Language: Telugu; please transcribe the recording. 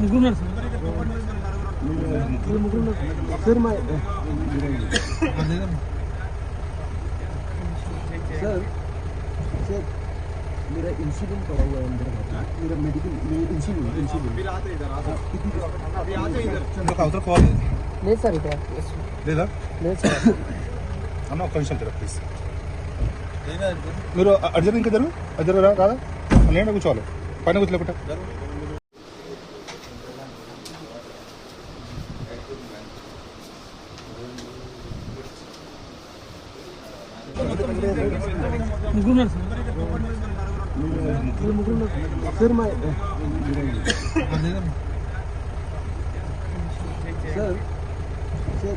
ముగ్గురున్నారు సార్ ముగ్గురు సార్ మా सर सर मेरा इंसुलिन पड़ा हुआ है अंदर मेरा मेडिकल मेरा इंसुलिन इंसुलिन फिर आते इधर आते अभी आते इधर ఒక అవతల కాల్ లేదు సార్ ఇక్కడ లేదా లేదు సార్ అన్న ఒక్క నిమిషం జర ప్లీజ్ మీరు అర్జర్ ఇంకా జరుగు అర్జర్ రా కాదా నేను కూర్చోవాలి పైన కూర్చోలేకుంటా ముగ్గురున్నారు సార్ ముగ్గురు సార్ మా सर सर